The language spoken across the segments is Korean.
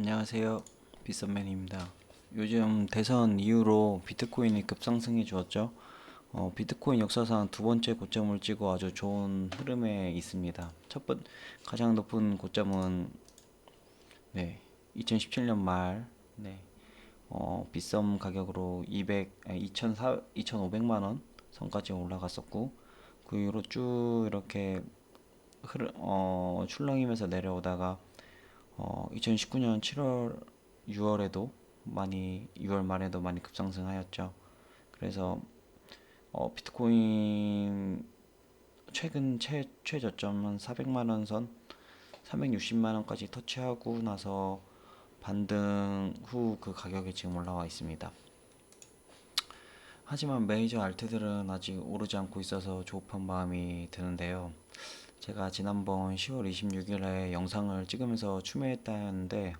안녕하세요. 비썸맨입니다. 요즘 대선 이후로 비트코인이 급상승해 주었죠. 어, 비트코인 역사상 두 번째 고점을 찍어 아주 좋은 흐름에 있습니다. 첫 번, 가장 높은 고점은 네, 2017년 말, 네, 어, 비썸 가격으로 200, 아니, 2,400, 2,500만 원 선까지 올라갔었고, 그 이후로 쭉 이렇게 흐르, 어, 출렁이면서 내려오다가 어, 2019년 7월, 6월에도 많이 6월 말에도 많이 급상승하였죠. 그래서 어, 비트코인 최근 최 최저점은 400만 원 선, 360만 원까지 터치하고 나서 반등 후 그 가격이 지금 올라와 있습니다. 하지만 메이저 알트들은 아직 오르지 않고 있어서 조급한 마음이 드는데요. 제가 지난번 10월 26일에 영상을 찍으면서 추매했다는데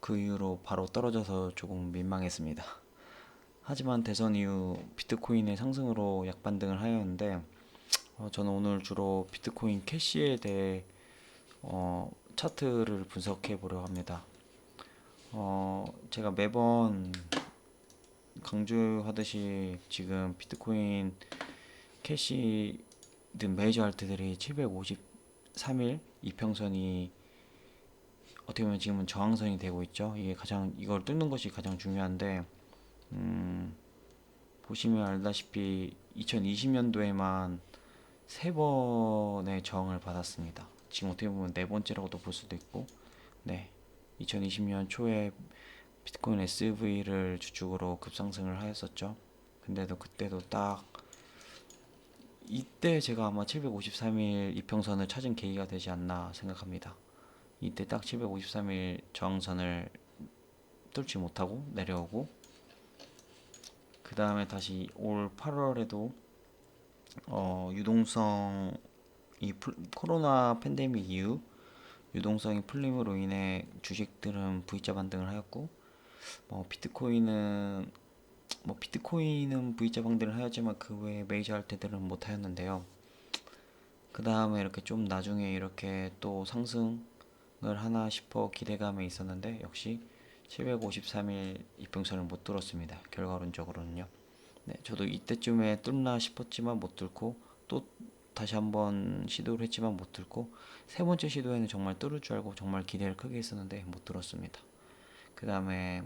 그 이후로 바로 떨어져서 조금 민망했습니다. 하지만 대선 이후 비트코인의 상승으로 약반등을 하였는데 어, 저는 오늘 주로 비트코인 캐시에 대해 어, 차트를 분석해 보려 합니다. 어, 제가 매번 강조하듯이 지금 비트코인 캐시든 메이저 알트들이 753일 이평선이 어떻게 보면 지금은 저항선이 되고 있죠. 이게 가장 이걸 뚫는 것이 가장 중요한데 음, 보시면 알다시피 2020년도에만 세 번의 저항을 받았습니다. 지금 어떻게 보면 네 번째라고도 볼 수도 있고, 네, 2020년 초에 비트코인 SV를 주축으로 급상승을 하였었죠. 근데도 그때도 딱 이때 제가 아마 753일 이평선을 찾은 계기가 되지 않나 생각합니다. 이때 딱 753일 저항선을 뚫지 못하고 내려오고 그 다음에 다시 올 8월에도 어, 유동성이 풀- 코로나 팬데믹 이후 유동성이 풀림으로 인해 주식들은 V자 반등을 하였고 뭐 비트코인은 뭐 비트코인은 V자 반등을 하였지만 그 외에 메이저 알트들은 못 하였는데요. 그 다음에 이렇게 좀 나중에 이렇게 또 상승을 하나 싶어 기대감에 있었는데 역시 753일 이평선을 못 뚫었습니다. 결과론적으로는요. 네, 저도 이때쯤에 뚫나 싶었지만 못 뚫고 또 다시 한번 시도를 했지만 못 뚫고 세 번째 시도에는 정말 뚫을 줄 알고 정말 기대를 크게 했었는데 못 뚫었습니다. 그 다음에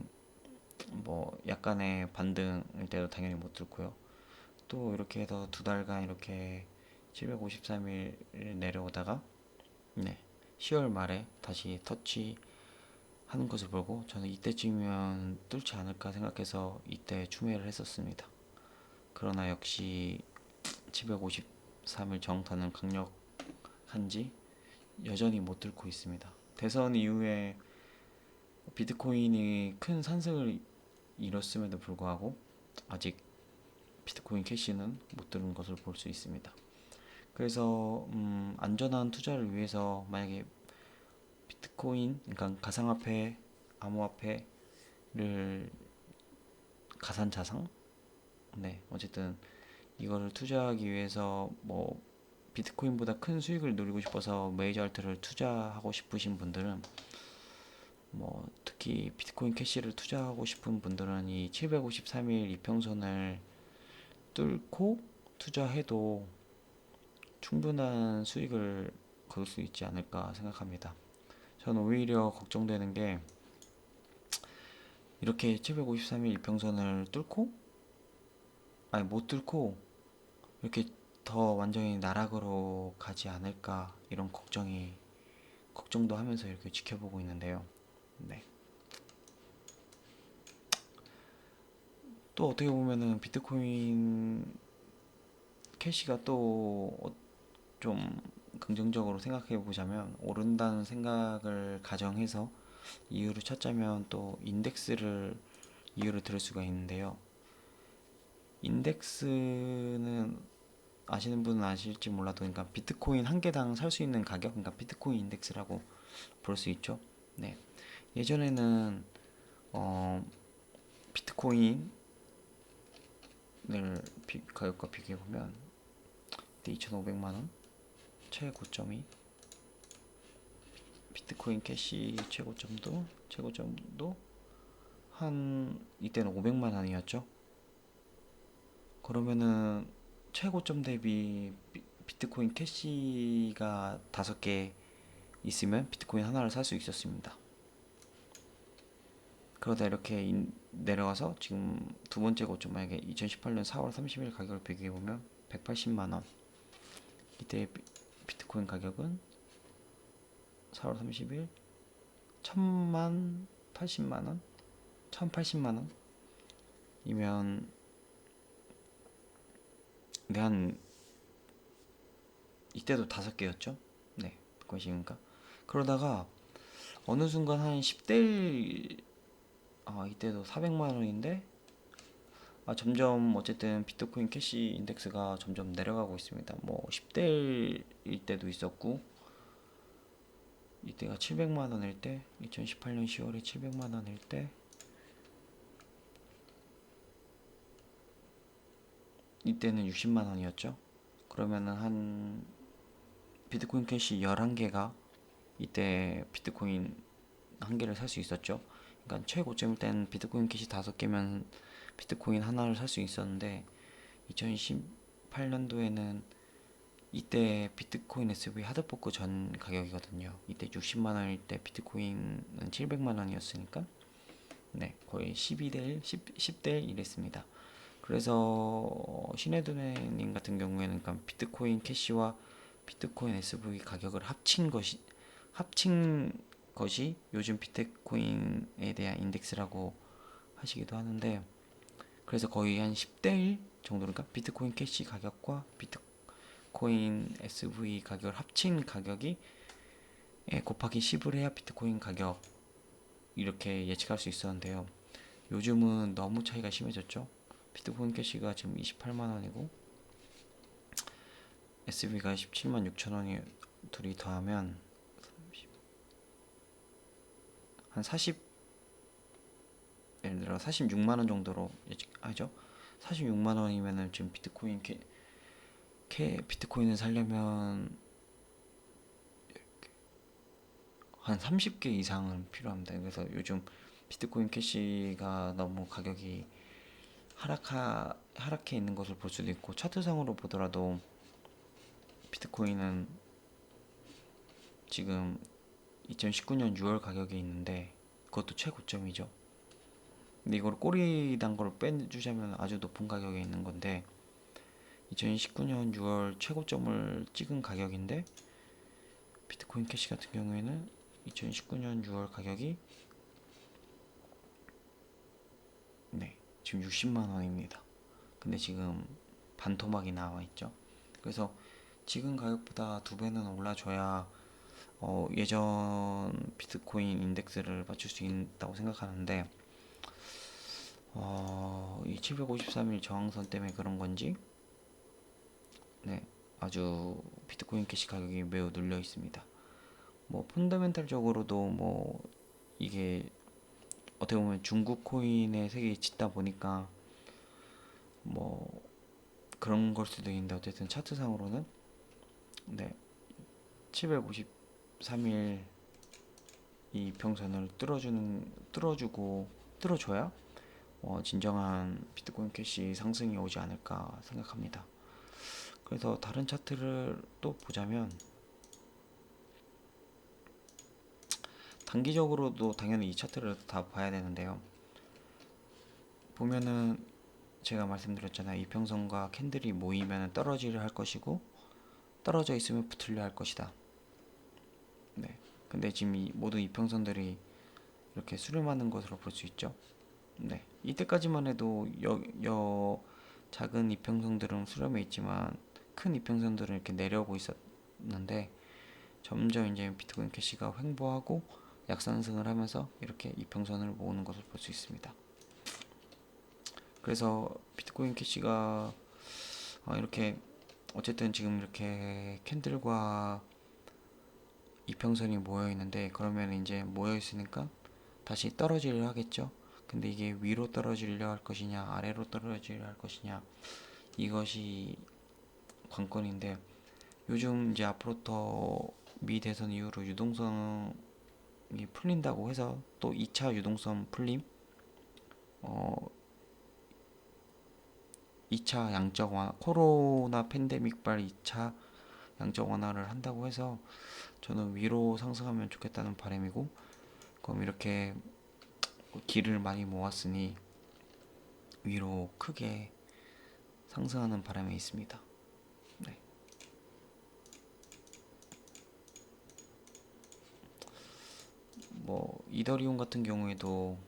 뭐 약간의 반등일 때도 당연히 못 뚫고요. 또 이렇게 해서 두 달간 이렇게 753일 내려오다가 네, 10월 말에 다시 터치 하는 것을 보고 저는 이때쯤이면 뚫지 않을까 생각해서 이때 추매를 했었습니다. 그러나 역시 753일 정타는 강력한지 여전히 못 뚫고 있습니다. 대선 이후에 비트코인이 큰 상승을 이뤘음에도 불구하고 아직 비트코인 캐시는 못 뚫은 것을 볼 수 있습니다. 그래서 음, 안전한 투자를 위해서 만약에 비트코인, 그러니까 가상화폐, 암호화폐를 가산자산, 네, 어쨌든 이거를 투자하기 위해서 뭐 비트코인보다 큰 수익을 누리고 싶어서 메이저 알트를 투자하고 싶으신 분들은 뭐 특히 비트코인 캐시를 투자하고 싶은 분들은 이 753일 이평선을 뚫고 투자해도 충분한 수익을 거둘 수 있지 않을까 생각합니다. 저는 오히려 걱정되는 게 이렇게 753일 이평선을 뚫고 아니 못 뚫고 이렇게 더 완전히 나락으로 가지 않을까 이런 걱정이 걱정도 하면서 이렇게 지켜보고 있는데요. 네. 또 어떻게 보면은 비트코인 캐시가 또 좀 긍정적으로 생각해 보자면 오른다는 생각을 가정해서 이유를 찾자면 또 인덱스를 이유를 들을 수가 있는데요. 인덱스는 아시는 분은 아실지 몰라도 그러니까 비트코인 한 개당 살 수 있는 가격 그러니까 비트코인 인덱스라고 볼 수 있죠. 네. 예전에는 어 비트코인을 비, 가격과 비교해 보면 이때 2,500만 원 최고점이 비트코인 캐시 최고점도 최고점도 한 이때는 500만 원이었죠. 그러면은 최고점 대비 비- 비트코인 캐시가 다섯 개 있으면 비트코인 하나를 살 수 있었습니다. 그러다 이렇게 인- 내려가서 지금 두 번째 고점 만약에 2018년 4월 30일 가격을 비교해 보면 180만 원. 이때 비- 비트코인 가격은 4월 30일 1000만 80만 원? 1080만 원? 이면 네, 한 이때도 다섯 개였죠? 네, 비트코인이니까 그러다가 어느 순간 한 10대 아 이때도 400만 원인데 아 점점 어쨌든 비트코인 캐시 인덱스가 점점 내려가고 있습니다. 뭐 10대 일 때도 있었고 이때가 700만 원일 때 2018년 10월에 700만 원일 때 이때는 60만 원이었죠. 그러면은 한 비트코인 캐시 11개가 이때 비트코인 한 개를 살 수 있었죠. 그러니까 최고점일 때는 비트코인 캐시 5개면 비트코인 하나를 살 수 있었는데 2018년도에는 이때 비트코인 SV 하드포크 전 가격이거든요. 이때 60만 원일 때 비트코인은 700만 원이었으니까 네, 거의 12대 1, 10, 10대 1 이랬습니다. 그래서 신혜두님 같은 경우에는 그러니까 비트코인 캐시와 비트코인 SV 가격을 합친 것이 합친 것이 요즘 비트코인에 대한 인덱스라고 하시기도 하는데 그래서 거의 한 10대 1 정도니까 비트코인 캐시 가격과 비트코인 SV 가격을 합친 가격이 예, 곱하기 10을 해야 비트코인 가격 이렇게 예측할 수 있었는데요. 요즘은 너무 차이가 심해졌죠. 비트코인 캐시가 지금 28만 원이고 SB가 17만 6천 원이 둘이 더하면 30, 한 40, 예를 들어 46만 원 정도로 예측하죠. 46만 원이면은 지금 비트코인 캐, 캐 비트코인을 살려면 한 30개 이상은 필요합니다. 그래서 요즘 비트코인 캐시가 너무 가격이 하락하 하락해 있는 것을 볼 수도 있고 차트상으로 보더라도 비트코인은 지금 2019년 6월 가격에 있는데 그것도 최고점이죠. 근데 이걸 꼬리 단 걸 빼주자면 아주 높은 가격에 있는 건데 2019년 6월 최고점을 찍은 가격인데 비트코인 캐시 같은 경우에는 2019년 6월 가격이 네 지금 60만 원입니다. 근데 지금 반토막이 나와 있죠. 그래서 지금 가격보다 두 배는 올라줘야 어, 예전 비트코인 인덱스를 맞출 수 있다고 생각하는데 어, 이 753일 저항선 때문에 그런 건지 네 아주 비트코인 캐시 가격이 매우 눌려 있습니다. 뭐 펀더멘탈적으로도 뭐 이게 어떻게 보면 중국 코인의 세계에 짙다 보니까 뭐 그런 걸 수도 있는데 어쨌든 차트상으로는 네 753일 이 평선을 뚫어주는 뚫어주고 뚫어줘야 어, 진정한 비트코인 캐시 상승이 오지 않을까 생각합니다. 그래서 다른 차트를 또 보자면 단기적으로도 당연히 이 차트를 다 봐야 되는데요. 보면은 제가 말씀드렸잖아요. 이평선과 캔들이 모이면 떨어지려 할 것이고 떨어져 있으면 붙으려 할 것이다. 네. 근데 지금 이 모든 이평선들이 이렇게 수렴하는 것으로 볼 수 있죠. 네. 이때까지만 해도 여, 여 작은 이평선들은 수렴해 있지만 큰 이평선들은 이렇게 내려오고 있었는데 점점 이제 비트코인 캐시가 횡보하고 약상승을 하면서 이렇게 이평선을 모으는 것을 볼 수 있습니다. 그래서 비트코인 캐시가 어, 이렇게 어쨌든 지금 이렇게 캔들과 이평선이 모여 있는데 그러면 이제 모여 있으니까 다시 떨어지려 하겠죠. 근데 이게 위로 떨어지려 할 것이냐 아래로 떨어지려 할 것이냐 이것이 관건인데 요즘 이제 앞으로 더 미 대선 이후로 유동성 풀린다고 해서 또 2차 유동성 풀림 어 2차 양적 완화 코로나 팬데믹발 2차 양적 완화를 한다고 해서 저는 위로 상승하면 좋겠다는 바람이고 그럼 이렇게 길을 많이 모았으니 위로 크게 상승하는 바람이 있습니다. 네. 뭐 이더리움 같은 경우에도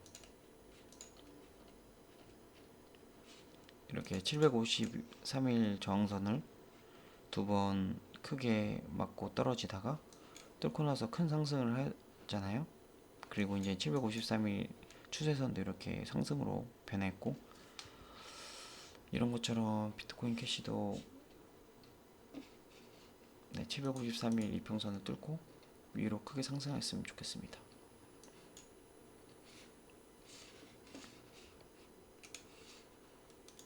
이렇게 753일 저항선을 두 번 크게 맞고 떨어지다가 뚫고 나서 큰 상승을 했잖아요. 그리고 이제 753일 추세선도 이렇게 상승으로 변했고 이런 것처럼 비트코인 캐시도 네, 753일 이평선을 뚫고 위로 크게 상승했으면 좋겠습니다.